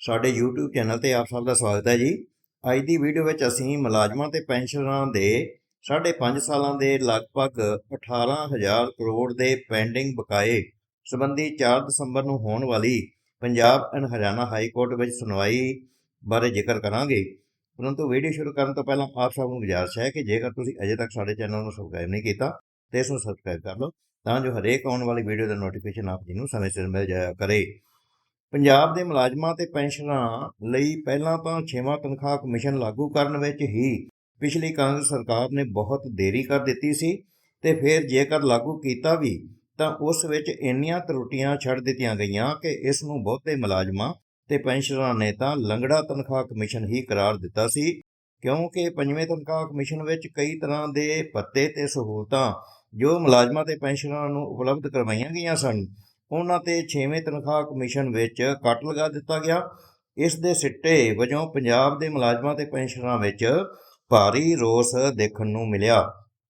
ਸਾਡੇ YouTube channel ਤੇ ਆਪ ਸਭ ਦਾ ਸਵਾਗਤ ਹੈ ਜੀ। ਅੱਜ ਦੀ ਵੀਡੀਓ ਵਿੱਚ ਅਸੀਂ ਮੁਲਾਜ਼ਮਾਂ ਤੇ ਪੈਨਸ਼ਨਰਾਂ ਦੇ ਸਾਢੇ ਪੰਜ ਸਾਲਾਂ ਦੇ ਲਗਭਗ 18000 ਕਰੋੜ ਦੇ ਪੈਂਡਿੰਗ ਬਕਾਏ ਸੰਬੰਧੀ 4 ਦਸੰਬਰ ਨੂੰ ਹੋਣ ਵਾਲੀ Punjab and Haryana high court ਵਿੱਚ ਸੁਣਵਾਈ ਬਾਰੇ ਜ਼ਿਕਰ ਕਰਾਂਗੇ। ਪਰੰਤੂ ਵੀਡੀਓ ਸ਼ੁਰੂ ਕਰਨ ਤੋਂ ਪਹਿਲਾਂ ਆਪ ਸਭ ਨੂੰ ਗੁਜ਼ਾਰਿਸ਼ ਹੈ ਕਿ ਜੇਕਰ ਤੁਸੀਂ ਅਜੇ ਤੱਕ ਸਾਡੇ ਚੈਨਲ ਨੂੰ ਸਬਸਕ੍ਰਾਈਬ ਨਹੀਂ ਕੀਤਾ, ਤੇ ਇਸ ਨੂੰ ਸਬਸਕ੍ਰਾਈਬ ਕਰ ਲਓ, ਤਾਂ ਜੋ ਹਰੇਕ ਆਉਣ ਵਾਲੀ ਵੀਡੀਓ ਦਾ ਨੋਟੀਫਿਕੇਸ਼ਨ ਆਪ ਜੀ ਨੂੰ ਸਮੇਂ ਸਿਰ ਮਿਲ ਜਾਇਆ ਕਰੇ। ਪੰਜਾਬ ਦੇ ਮੁਲਾਜ਼ਮਾਂ ਤੇ ਪੈਨਸ਼ਨਰਾਂ ਲਈ ਪਹਿਲਾਂ ਤਾਂ 6ਵਾਂ ਤਨਖਾਹ ਕਮਿਸ਼ਨ ਲਾਗੂ ਕਰਨ ਵਿੱਚ ਹੀ ਪਿਛਲੀ ਕਾਂਗਰਸ ਸਰਕਾਰ ਨੇ ਬਹੁਤ ਦੇਰੀ ਕਰ ਦਿੱਤੀ ਸੀ ਤੇ ਫਿਰ ਜੇਕਰ ਲਾਗੂ ਕੀਤਾ ਵੀ, ਤਾਂ ਉਸ ਵਿੱਚ ਇੰਨੀਆਂ ਤਰੁੱਟੀਆਂ ਛੱਡ ਦਿੱਤੀਆਂ ਗਈਆਂ ਕਿ ਇਸ ਨੂੰ ਬਹੁਤੇ ਮੁਲਾਜ਼ਮਾਂ ਤੇ ਪੈਨਸ਼ਨਰਾਂ ਨੇ ਤਾਂ ਲੰਗੜਾ ਤਨਖਾਹ ਕਮਿਸ਼ਨ ਹੀ ਕਰਾਰ ਦਿੱਤਾ ਸੀ। ਕਿਉਂਕਿ ਪੰਜਵੇਂ ਤਨਖਾਹ ਕਮਿਸ਼ਨ ਵਿੱਚ ਕਈ ਤਰ੍ਹਾਂ ਦੇ ਪੱਤੇ ਤੇ ਸਹੂਲਤਾਂ ਜੋ ਮੁਲਾਜ਼ਮਾਂ ਤੇ ਪੈਨਸ਼ਨਰਾਂ ਨੂੰ ਉਪਲਬਧ ਕਰਵਾਈਆਂ ਗਈਆਂ ਸਨ। ਉਹਨਾਂ ਤੇ 6ਵੇਂ ਤਨਖਾਹ ਕਮਿਸ਼ਨ ਵਿੱਚ ਕੱਟ ਲਗਾ ਦਿੱਤਾ ਗਿਆ। ਇਸ ਦੇ ਸਿੱਟੇ ਵਜੋਂ ਪੰਜਾਬ ਦੇ ਮੁਲਾਜ਼ਮਾਂ ਤੇ ਪੈਨਸ਼ਨਰਾਂ ਵਿੱਚ ਭਾਰੀ ਰੋਸ ਦੇਖਣ ਨੂੰ ਮਿਲਿਆ।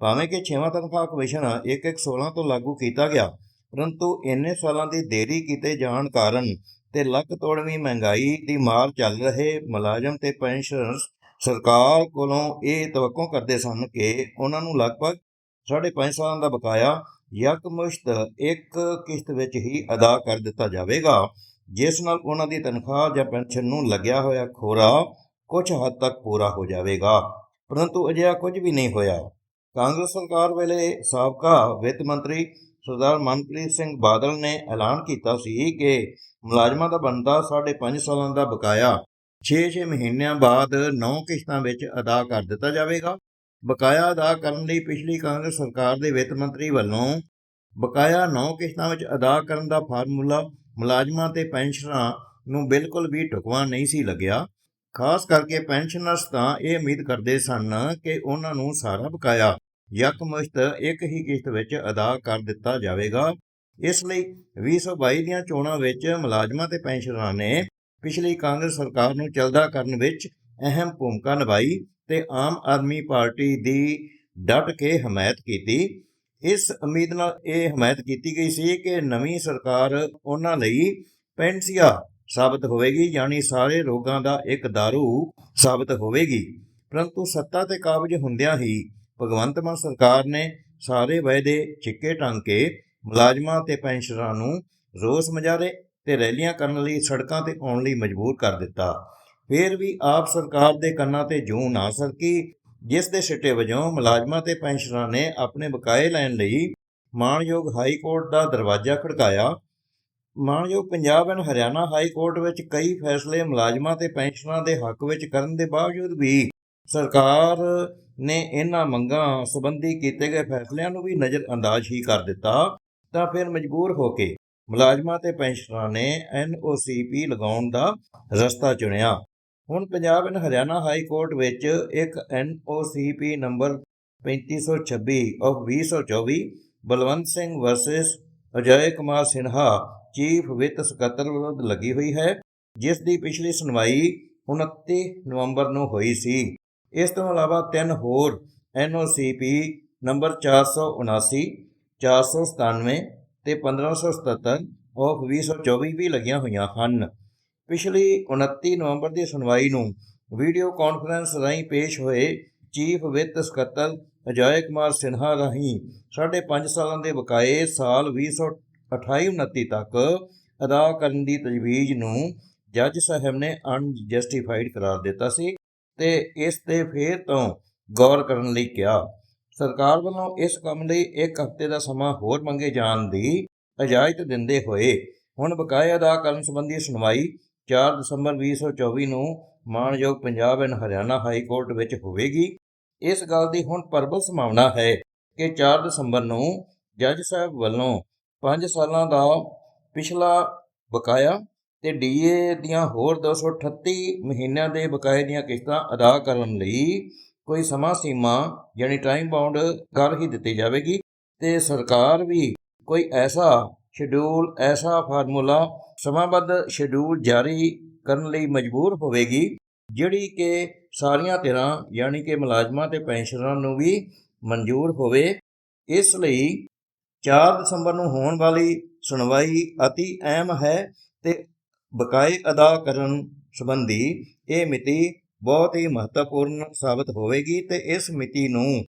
ਭਾਵੇਂ ਕਿ 6ਵਾਂ ਤਨਖਾਹ ਕਮਿਸ਼ਨ 1116 ਤੋਂ ਲਾਗੂ ਕੀਤਾ ਗਿਆ, ਪਰੰਤੂ ਇੰਨੇ ਸਾਲਾਂ ਦੀ ਦੇਰੀ ਕੀਤੇ ਜਾਣ ਕਾਰਨ ਤੇ ਲੱਕ ਤੋੜਵੀਂ ਮਹਿੰਗਾਈ ਦੀ ਮਾਰ ਚੱਲ ਰਹੇ ਮੁਲਾਜ਼ਮ ਤੇ ਪੈਨਸ਼ਨਰਸ ਸਰਕਾਰ ਕੋਲੋਂ ਇਹ ਤਵੱਕੋਂ ਕਰਦੇ ਸਨ ਕਿ ਉਹਨਾਂ ਨੂੰ ਲਗਭਗ ਸਾਢੇ ਪੰਜ ਸਾਲਾਂ ਦਾ ਬਕਾਇਆ ਯਕਮੁਸ਼ਤ ਇੱਕ ਕਿਸ਼ਤ ਵਿੱਚ ਹੀ ਅਦਾ ਕਰ ਦਿੱਤਾ ਜਾਵੇਗਾ, ਜਿਸ ਨਾਲ ਉਹਨਾਂ ਦੀ ਤਨਖਾਹ ਜਾਂ ਪੈਨਸ਼ਨ ਨੂੰ ਲੱਗਿਆ ਹੋਇਆ ਖੋਰਾ ਕੁਝ ਹੱਦ ਤੱਕ ਪੂਰਾ ਹੋ ਜਾਵੇਗਾ। ਪਰੰਤੂ ਅਜਿਹਾ ਕੁਝ ਵੀ ਨਹੀਂ ਹੋਇਆ। ਕਾਂਗਰਸ ਸਰਕਾਰ ਵੇਲੇ ਸਾਬਕਾ ਵਿੱਤ ਮੰਤਰੀ ਸਰਦਾਰ ਮਨਪ੍ਰੀਤ ਸਿੰਘ ਬਾਦਲ ਨੇ ਐਲਾਨ ਕੀਤਾ ਸੀ ਕਿ ਮੁਲਾਜ਼ਮਾਂ ਦਾ ਬਣਦਾ ਸਾਢੇ ਪੰਜ ਸਾਲਾਂ ਦਾ ਬਕਾਇਆ 6-6 ਮਹੀਨਿਆਂ ਬਾਅਦ 9 ਕਿਸ਼ਤਾਂ ਵਿੱਚ ਅਦਾ ਕਰ ਦਿੱਤਾ ਜਾਵੇਗਾ। ਬਕਾਇਆ ਅਦਾ ਕਰਨ ਲਈ ਪਿਛਲੀ ਕਾਂਗਰਸ ਸਰਕਾਰ ਦੇ ਵਿੱਤ ਮੰਤਰੀ ਵੱਲੋਂ ਬਕਾਇਆ 9 ਕਿਸ਼ਤਾਂ ਵਿੱਚ ਅਦਾ ਕਰਨ ਦਾ ਫਾਰਮੂਲਾ ਮੁਲਾਜ਼ਮਾਂ ਤੇ ਪੈਨਸ਼ਨਰਾਂ ਨੂੰ ਬਿਲਕੁਲ ਵੀ ਢੁਕਵਾਂ ਨਹੀਂ ਸੀ ਲੱਗਿਆ। ਖਾਸ ਕਰਕੇ ਪੈਨਸ਼ਨਰਸ ਤਾਂ ਇਹ ਉਮੀਦ ਕਰਦੇ ਸਨ ਕਿ ਉਹਨਾਂ ਨੂੰ ਸਾਰਾ ਬਕਾਇਆ ਯਕਮੁਸ਼ਤ ਇੱਕ ਹੀ ਕਿਸ਼ਤ ਵਿੱਚ ਅਦਾ ਕਰ ਦਿੱਤਾ ਜਾਵੇਗਾ। ਇਸ ਲਈ 2022 ਦੀਆਂ ਚੋਣਾਂ ਵਿੱਚ ਮੁਲਾਜ਼ਮਾਂ ਤੇ ਪੈਨਸ਼ਨਰਾਂ ਨੇ ਪਿਛਲੀ ਕਾਂਗਰਸ ਸਰਕਾਰ ਨੂੰ ਚਲਦਾ ਕਰਨ ਵਿੱਚ ਅਹਿਮ ਭੂਮਿਕਾ ਨਿਭਾਈ ਤੇ ਆਮ ਆਦਮੀ ਪਾਰਟੀ ਦੀ ਡਟ ਕੇ ਹਮਾਇਤ ਕੀਤੀ। ਇਸ ਉਮੀਦ ਨਾਲ ਇਹ ਹਮਾਇਤ ਕੀਤੀ ਗਈ ਸੀ ਕਿ ਨਵੀਂ ਸਰਕਾਰ ਉਹਨਾਂ ਲਈ ਪੈਨਸੀਆ ਸਾਬਤ ਹੋਵੇਗੀ, ਯਾਨੀ ਸਾਰੇ ਰੋਗਾਂ ਦਾ ਇੱਕ ਦਾਰੂ ਸਾਬਤ ਹੋਵੇਗੀ। ਪਰੰਤੂ ਸੱਤਾ ਤੇ ਕਾਬਜ ਹੁੰਦਿਆਂ ਹੀ ਭਗਵੰਤ ਮਾਨ ਸਰਕਾਰ ਨੇ ਸਾਰੇ ਵਾਅਦੇ ਚਿੱਕੇ ਟੰਗ ਕੇ ਮੁਲਾਜ਼ਮਾਂ ਤੇ ਪੈਨਸ਼ਨਰਾਂ ਨੂੰ ਰੋਸ ਮੁਜ਼ਾਹਰੇ ਤੇ ਰੈਲੀਆਂ ਕਰਨ ਲਈ ਸੜਕਾਂ ਤੇ ਆਉਣ ਲਈ ਮਜਬੂਰ ਕਰ ਦਿੱਤਾ। ਫਿਰ ਵੀ ਆਪ ਸਰਕਾਰ ਦੇ ਕੰਨਾਂ ਤੇ ਜੂੰ ਨਾ ਸਰਕੀ, ਜਿਸ ਦੇ ਸਿੱਟੇ ਵਜੋਂ ਮੁਲਾਜ਼ਮਾਂ ਤੇ ਪੈਨਸ਼ਨਰਾਂ ਨੇ ਆਪਣੇ ਬਕਾਏ ਲੈਣ ਲਈ ਮਾਣਯੋਗ ਹਾਈ ਕੋਰਟ ਦਾ ਦਰਵਾਜ਼ਾ ਖੜਕਾਇਆ। ਮਾਣਯੋਗ Punjab and Haryana high court ਵਿੱਚ ਕਈ ਫੈਸਲੇ ਮੁਲਾਜ਼ਮਾਂ ਤੇ ਪੈਨਸ਼ਨਰਾਂ ਦੇ ਹੱਕ ਵਿੱਚ ਕਰਨ ਦੇ ਬਾਵਜੂਦ ਵੀ ਸਰਕਾਰ ਨੇ ਇਹਨਾਂ ਮੰਗਾਂ ਸੰਬੰਧੀ ਕੀਤੇ ਗਏ ਫੈਸਲਿਆਂ ਨੂੰ ਵੀ ਨਜ਼ਰ ਅੰਦਾਜ਼ ਹੀ ਕਰ ਦਿੱਤਾ, ਤਾਂ ਫਿਰ ਮਜਬੂਰ ਹੋ ਕੇ ਮੁਲਾਜ਼ਮਾਂ ਤੇ ਪੈਨਸ਼ਨਰਾਂ ਨੇ ਐਨਓਸੀਪੀ ਲਗਾਉਣ ਦਾ ਰਸਤਾ ਚੁਣਿਆ। ਹੁਣ Punjab and Haryana high court ਵਿੱਚ ਇੱਕ NOCP number 3526 of 2024 Balwant Singh versus Ajay Kumar Sinha, chief ਵਿੱਤ ਸਕੱਤਰ ਵਿਰੁੱਧ ਲੱਗੀ ਹੋਈ ਹੈ, ਜਿਸ ਦੀ ਪਿਛਲੀ ਸੁਣਵਾਈ 29 ਨਵੰਬਰ ਨੂੰ ਹੋਈ ਸੀ। ਇਸ ਤੋਂ ਇਲਾਵਾ ਤਿੰਨ ਹੋਰ ਐਨਓਸੀਪੀ ਨੰਬਰ 479 497 ਤੇ 1577 ਆਫ 2024 ਵੀ ਲੱਗੀਆਂ ਹੋਈਆਂ ਹਨ। ਪਿਛਲੀ 29 ਨਵੰਬਰ ਦੀ ਸੁਣਵਾਈ ਨੂੰ ਵੀਡੀਓ ਕਾਨਫਰੰਸ ਰਾਹੀਂ ਪੇਸ਼ ਹੋਏ ਚੀਫ ਵਿੱਤ ਸਕੱਤਰ ਅਜੇ ਕੁਮਾਰ ਸਿਨਹਾ ਰਾਹੀਂ ਸਾਢੇ ਪੰਜ ਸਾਲਾਂ ਦੇ ਬਕਾਏ ਸਾਲ 2028-29 ਤੱਕ ਅਦਾ ਕਰਨ ਦੀ ਤਜਵੀਜ਼ ਨੂੰ ਜੱਜ ਸਾਹਿਬ ਨੇ ਅਨਜਸਟੀਫਾਈਡ ਕਰਾਰ ਦਿੱਤਾ ਸੀ ਤੇ ਇਸ ਤੇ ਫੇਰ ਤੋਂ ਗੌਰ ਕਰਨ ਲਈ ਕਿਹਾ। ਸਰਕਾਰ ਵੱਲੋਂ ਇਸ ਕੰਮ ਲਈ ਇੱਕ ਹਫ਼ਤੇ ਦਾ ਸਮਾਂ ਹੋਰ ਮੰਗੇ ਜਾਣ ਦੀ ਇਜਾਜ਼ਤ ਦਿੰਦੇ ਹੋਏ ਹੁਣ ਬਕਾਇਆ ਅਦਾ ਕਰਨ ਸੰਬੰਧੀ ਸੁਣਵਾਈ 4 ਦਸੰਬਰ 2024 ਨੂੰ ਮਾਣਯੋਗ Punjab and Haryana high court ਵਿੱਚ ਹੋਵੇਗੀ। ਇਸ ਗੱਲ ਦੀ ਹੁਣ ਪ੍ਰਬਲ ਸੰਭਾਵਨਾ ਹੈ ਕਿ 4 ਦਸੰਬਰ ਨੂੰ ਜੱਜ ਸਾਹਿਬ ਵੱਲੋਂ 5 ਸਾਲਾਂ ਦਾ ਪਿਛਲਾ ਬਕਾਇਆ ਤੇ ਡੀਏ ਦੀਆਂ ਹੋਰ 238 ਮਹੀਨਿਆਂ ਦੇ ਬਕਾਏ ਦੀਆਂ ਕਿਸ਼ਤਾਂ ਅਦਾ ਕਰਨ ਲਈ ਕੋਈ ਸਮਾਂ ਸੀਮਾ ਯਾਨੀ ਟਾਈਮ ਬਾਉਂਡ ਕਰ ਹੀ ਦਿੱਤੀ ਜਾਵੇਗੀ ਤੇ ਸਰਕਾਰ ਵੀ ਕੋਈ ਐਸਾ ਸ਼ਡਿਊਲ ਐਸਾ ਫਾਰਮੂਲਾ ਸਮਾਂਬੱਧ ਸ਼ਡਿਊਲ ਜਾਰੀ ਕਰਨ ਲਈ ਮਜਬੂਰ ਹੋਵੇਗੀ, ਜਿਹੜੀ ਕਿ ਸਾਰੀਆਂ ਧਿਰਾਂ ਯਾਨੀ ਕਿ ਮੁਲਾਜ਼ਮਾਂ ਤੇ ਪੈਨਸ਼ਨਰਾਂ ਨੂੰ ਵੀ ਮਨਜ਼ੂਰ ਹੋਵੇ। ਇਸ ਲਈ 4 ਦਸੰਬਰ ਨੂੰ ਹੋਣ ਵਾਲੀ ਸੁਣਵਾਈ ਅਤੀ ਅਹਿਮ ਹੈ ਤੇ ਬਕਾਏ ਅਦਾ ਕਰਨ ਸੰਬੰਧੀ ਇਹ ਮਿਤੀ ਬਹੁਤ ਹੀ ਮਹੱਤਵਪੂਰਨ ਸਾਬਤ ਹੋਵੇਗੀ ਤੇ ਇਸ ਮਿਤੀ ਨੂੰ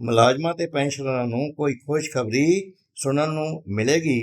ਮੁਲਾਜ਼ਮਾਂ ਤੇ ਪੈਨਸ਼ਨਰਾਂ ਨੂੰ ਕੋਈ ਖੁਸ਼ਖਬਰੀ ਸੁਣਨ ਨੂੰ ਮਿਲੇਗੀ।